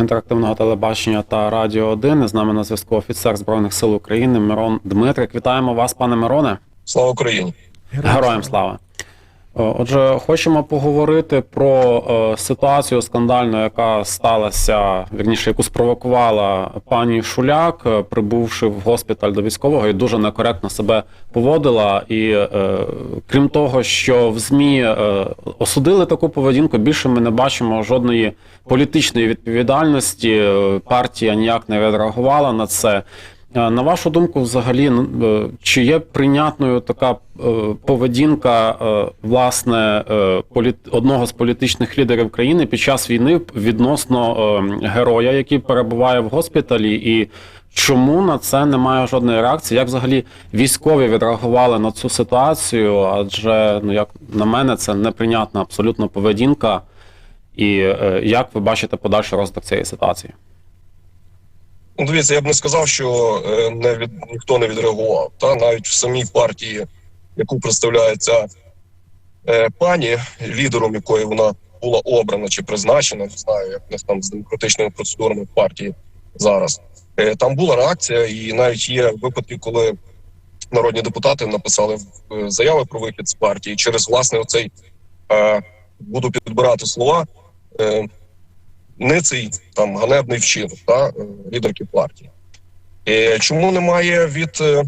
інтерактивного телебачення та радіо 1. З нами на зв'язку офіцер збройних сил України Мирон Дмитрик. Вітаємо вас, пане Мироне. Слава Україні! Героям слава. Е, Отже, хочемо поговорити про е, ситуацію скандальну, яка сталася, вірніше, яку спровокувала пані Шуляк, е, прибувши в госпіталь до військового, і дуже некоректно себе поводила. І крім того, що в ЗМІ осудили таку поведінку, більше ми не бачимо жодної політичної відповідальності. Партія ніяк не відреагувала на це. На вашу думку, взагалі, ну, е, чи є прийнятною така е, поведінка е, власне одного з політичних лідерів країни під час війни відносно героя, який перебуває в госпіталі, і чому на це немає жодної реакції? Як взагалі військові відреагували на цю ситуацію? Адже ну як на мене, це неприйнятна абсолютно поведінка. І як ви бачите подальший розвиток цієї ситуації? Ну, дивіться, я б не сказав, що е, не від ніхто не відреагував. Та навіть в самій партії, яку представляє ця е, пані, лідером якої вона була обрана чи призначена, не знаю, як них там з демократичними процедурами в партії зараз. Е, там була реакція, і навіть є випадки, коли народні депутати написали заяви про вихід з партії через власне оцей буду підбирати слова. Не цей там ганебний вчинок та е, лідерки партії. Е, чому немає від е,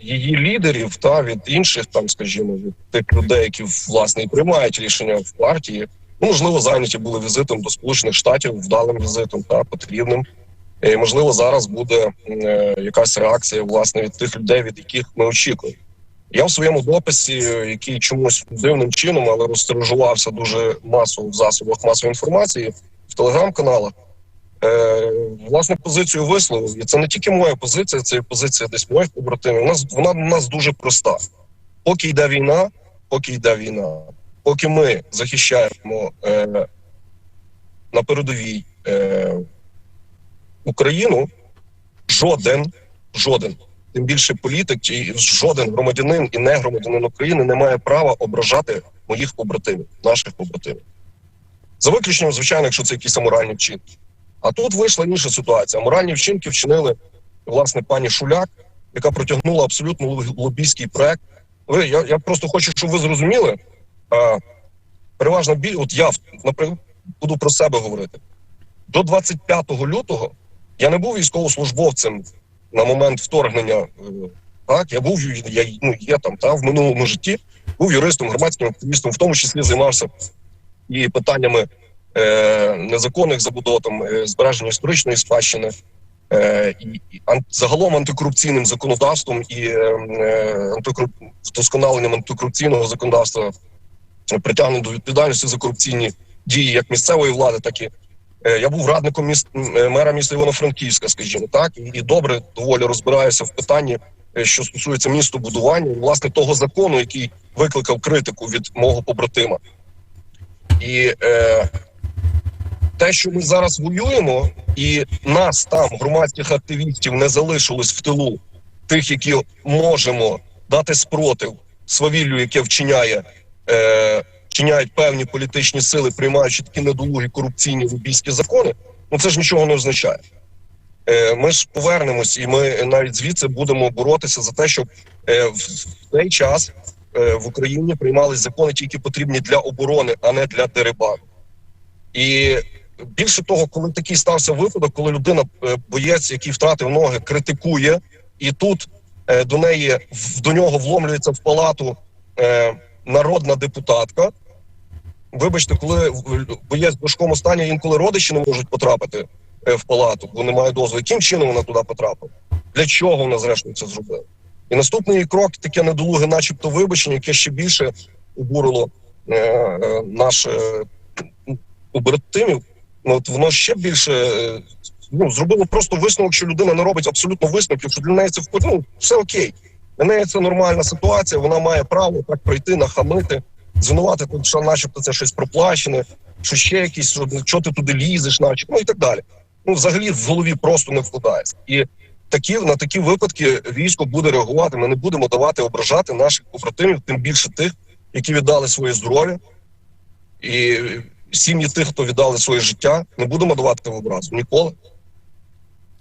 її лідерів та від інших, там, скажімо, від тих людей, які власне і приймають рішення в партії? Ну, можливо, зайняті були візитом до Сполучених Штатів, вдалим візитом та потрібним. І, можливо, зараз буде якась реакція власне від тих людей, від яких ми очікуємо. Я в своєму дописі, який чомусь дивним чином, але розтиражувався дуже масово в засобах масової інформації в телеграм-каналах. Е, власне позицію висловив. І це не тільки моя позиція, це і позиція десь моїх побратимів. Нас вона у нас дуже проста. Поки йде війна, поки йде війна, поки ми захищаємо е, на передовій е, Україну, жоден, жоден тим більше політик чи жоден громадянин і не громадянин України не має права ображати моїх побратимів, наших побратимів. За виключенням, звичайно, якщо це якісь аморальні вчинки. А тут вийшла інша ситуація. Аморальні вчинки вчинили власне пані Шуляк, яка протягнула абсолютно лобійський проект. Ви я, я просто хочу, щоб ви зрозуміли. А, переважно біль, от я наприклад, буду про себе говорити. До 25 лютого я не був військовослужбовцем на момент вторгнення. е, Так, я був я ну, є там та в минулому житті, був юристом, громадським активістом, в тому числі займався і питаннями е, незаконних забудов, там, е, збереження історичної спадщини, е, і, і ан, загалом антикорупційним законодавством і е, е, антикоруп... вдосконаленням антикорупційного законодавства, е, до відповідальності за корупційні дії як місцевої влади, так і Я був радником міст е, мера міста Івано-Франківська, скажімо так, і- і добре доволі розбираюся в питанні, е, що стосується містобудування, і, власне того закону, який викликав критику від мого побратима. І е, те, що ми зараз воюємо, і нас там, громадських активістів, не залишилось в тилу тих, які можемо дати спротив свавіллю, яке вчиняє. Е, вчиняють певні політичні сили, приймаючи такі недолугі корупційні лобійські закони, ну це ж нічого не означає. Е, Ми ж повернемось, і ми навіть звідси будемо боротися за те, щоб е, в цей час е, в Україні приймались закони, тільки потрібні для оборони, а не для дерибану. І більше того, коли такий стався випадок, коли людина, боєць, який втратив ноги, критикує, і тут до неї до нього вломлюється в палату народна депутатка. Вибачте, коли боєць в важкому стані інколи родичі не можуть потрапити е, в палату, бо немає дозволу. Яким чином вона туди потрапила? Для чого вона зрештою це зробила? І наступний крок таке недолуге, начебто, вибачення, яке ще більше обурило е, е, наш е, побратимів. Ну, от воно ще більше е, ну, зробило просто висновок, що людина не робить абсолютно висновків, що для неї це впо- ну, все окей. Для неї це нормальна ситуація, вона має право так прийти, нахамити, звинуватити, що начебто це щось проплачене, що ще якісь, що, що ти туди лізеш, начебто, ну і так далі. Ну, взагалі в голові просто не вкладається. І такі, на такі випадки військо буде реагувати. Ми не будемо давати ображати наших побратимів, тим більше тих, які віддали своє здоров'я. І сім'ї тих, хто віддали своє життя, не будемо давати в образу ніколи.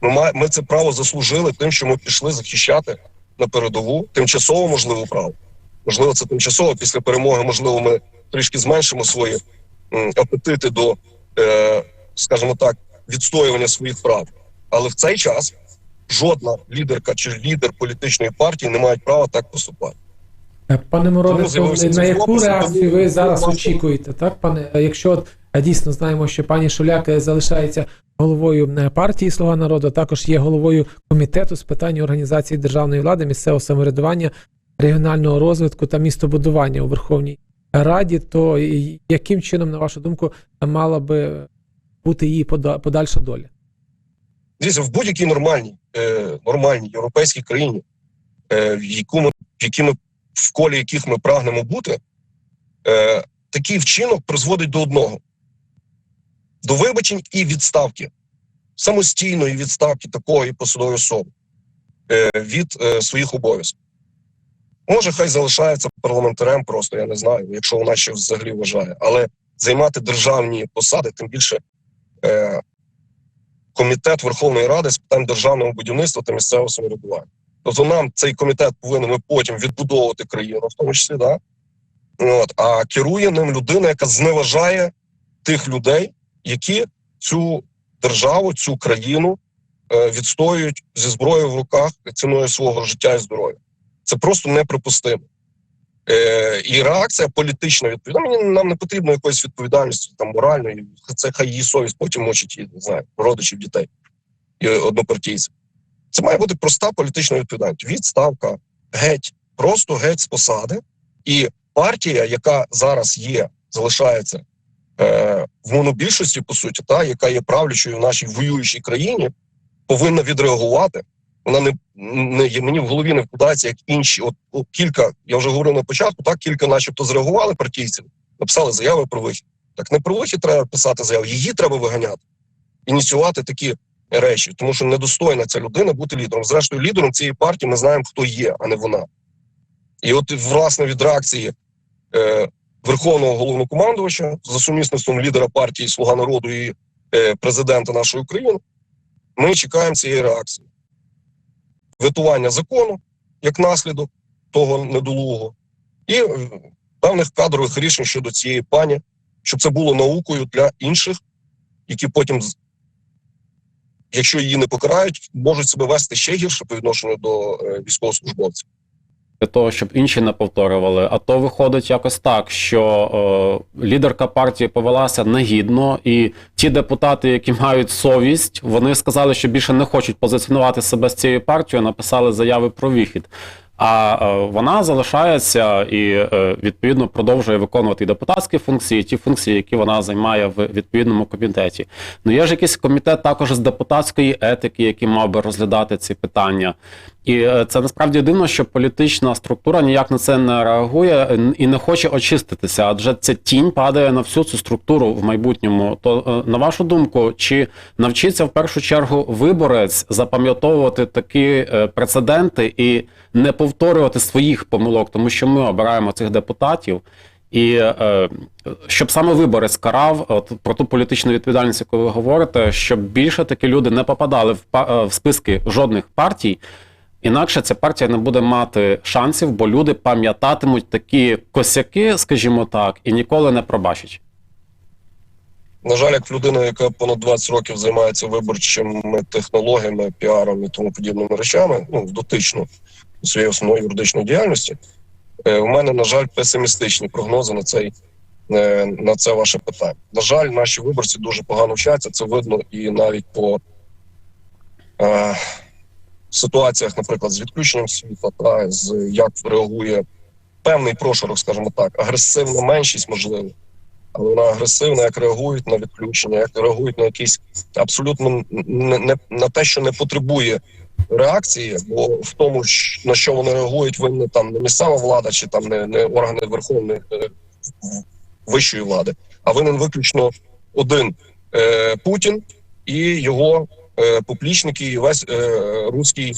Ми, ми це право заслужили тим, що ми пішли захищати на передову тимчасово можливо право. Можливо, це тимчасово після перемоги, можливо, ми трішки зменшимо свої апетити до, е, скажімо так, відстоювання своїх прав. Але в цей час жодна лідерка чи лідер політичної партії не мають права так поступати. Пане Мороде, на яку реакцію ви зараз очікуєте? Так, пане, якщо дійсно знаємо, що пані Шуляк е, залишається головою е, партії Слуга народу, також є головою комітету з питань організації державної влади, місцевого самоврядування, регіонального розвитку та містобудування у Верховній Раді, то яким чином, на вашу думку, мала би бути її подальша доля? Дивіться, в будь-якій нормальній, е, нормальній європейській країні, е, в, яку ми, в, які ми, в колі яких ми прагнемо бути, е, такий вчинок призводить до одного: до вибачень і відставки, самостійної відставки такої посадової особи е, від е, своїх обов'язків. Може, хай залишається парламентарем, просто я не знаю, якщо вона ще взагалі вважає, але займати державні посади, тим більше. Е, комітет Верховної Ради з питань державного будівництва та місцевого самоврядування. Тобто нам цей комітет повинен ми потім відбудовувати країну, в тому числі, да? От, а керує ним людина, яка зневажає тих людей, які цю державу, цю країну е, відстоюють зі зброєю в руках ціною свого життя і здоров'я. Це просто неприпустимо. Е, і реакція політична. Мені нам не потрібно якоїсь відповідальності там моральної. Це хай її совість потім мочить її, не знаю, родичів дітей і однопартійців. Це має бути проста політична відповідальність. Відставка, геть, просто геть з посади. І партія, яка зараз є, залишається е, в монобільшості, по суті, та яка є правлячою в нашій воюючій країні, повинна відреагувати. Вона не, не мені в голові не вкладається, як інші. От, от кілька, я вже говорив на початку, так кілька, начебто, зреагували партійців, написали заяви про вихід. Так не про вихід треба писати заяву, її треба виганяти, ініціювати такі речі, тому що недостойна ця людина бути лідером. Зрештою, лідером цієї партії ми знаємо, хто є, а не вона. І от, власне, від реакції е, Верховного головнокомандувача за сумісництвом лідера партії Слуга народу і е, президента нашої України, ми чекаємо цієї реакції. Витування закону як наслідок того недолугого, і певних кадрових рішень щодо цієї пані, щоб це було наукою для інших, які потім, якщо її не покарають, можуть себе вести ще гірше по відношенню до е, військовослужбовців. Для того, щоб інші не повторювали. А то виходить якось так, що е, лідерка партії повелася негідно, і ті депутати, які мають совість, вони сказали, що більше не хочуть позиціонувати себе з цією партією, написали заяви про вихід. А е, вона залишається і е, відповідно продовжує виконувати і депутатські функції, і ті функції, які вона займає в відповідному комітеті. Ну є ж якийсь комітет також з депутатської етики, який мав би розглядати ці питання. І е, це насправді дивно, що політична структура ніяк на це не реагує і не хоче очиститися, адже ця тінь падає на всю цю структуру в майбутньому. То е, на вашу думку, чи навчиться в першу чергу виборець запам'ятовувати такі е, прецеденти і не повторювати своїх помилок, тому що ми обираємо цих депутатів. І щоб саме виборець карав от, про ту політичну відповідальність, яку ви говорите, щоб більше такі люди не попадали в списки жодних партій, інакше ця партія не буде мати шансів, бо люди пам'ятатимуть такі косяки, скажімо так, і ніколи не пробачать. На жаль, як людина, яка понад 20 років займається виборчими технологіями, піаром і тому подібними речами, ну дотично своєї основної юридичної діяльності, е, у мене, на жаль, песимістичні прогнози на цей е, на це ваше питання. На жаль, наші виборці дуже погано вчаться. Це видно і навіть по е, ситуаціях, наприклад, з відключенням світла, та з як реагує певний прошарок, скажімо так, агресивна меншість, можливо але вона агресивна, як реагують на відключення, як реагують на якісь абсолютно не, не на те, що не потребує реакції, бо в тому, на що вони реагують, винна там не місцева влада чи там не, не органи верховної е, вищої влади, а винен виключно один е, Путін і його е, поплічники, і весь е, руський.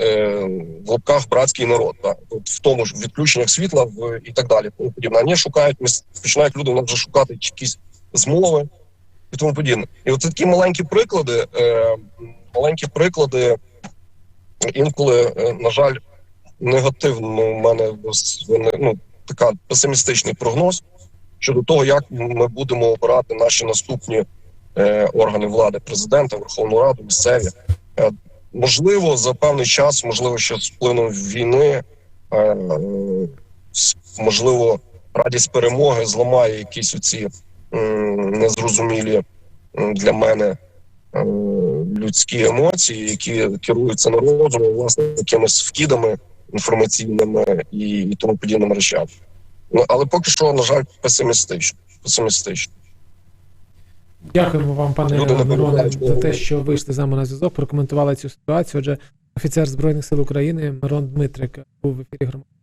Е, в лапках братський народ. От в тому ж відключеннях світла в і так далі. Тому подібне. Вони шукають починають люди вже шукати якісь змови і тому подібне. І от такі маленькі приклади, е, маленькі приклади інколи, на жаль, негативно у мене вони, ну, така песимістичний прогноз щодо того, як ми будемо обирати наші наступні органи влади, президента, Верховну Раду, місцеві. Е, можливо, за певний час, можливо, що з впливом війни, е, е, можливо, радість перемоги зламає якісь оці незрозумілі для мене е, людські емоції, які керуються народом, власне, якимись вкидами інформаційними і, і тому подібними речами. Ну, але поки що, на жаль, песимістично. песимістично. Дякуємо вам, пане Мироне, за те, що вийшли з нами на зв'язок, прокоментували цю ситуацію. Отже, офіцер Збройних сил України Мирон Дмитрик був в ефірі громадського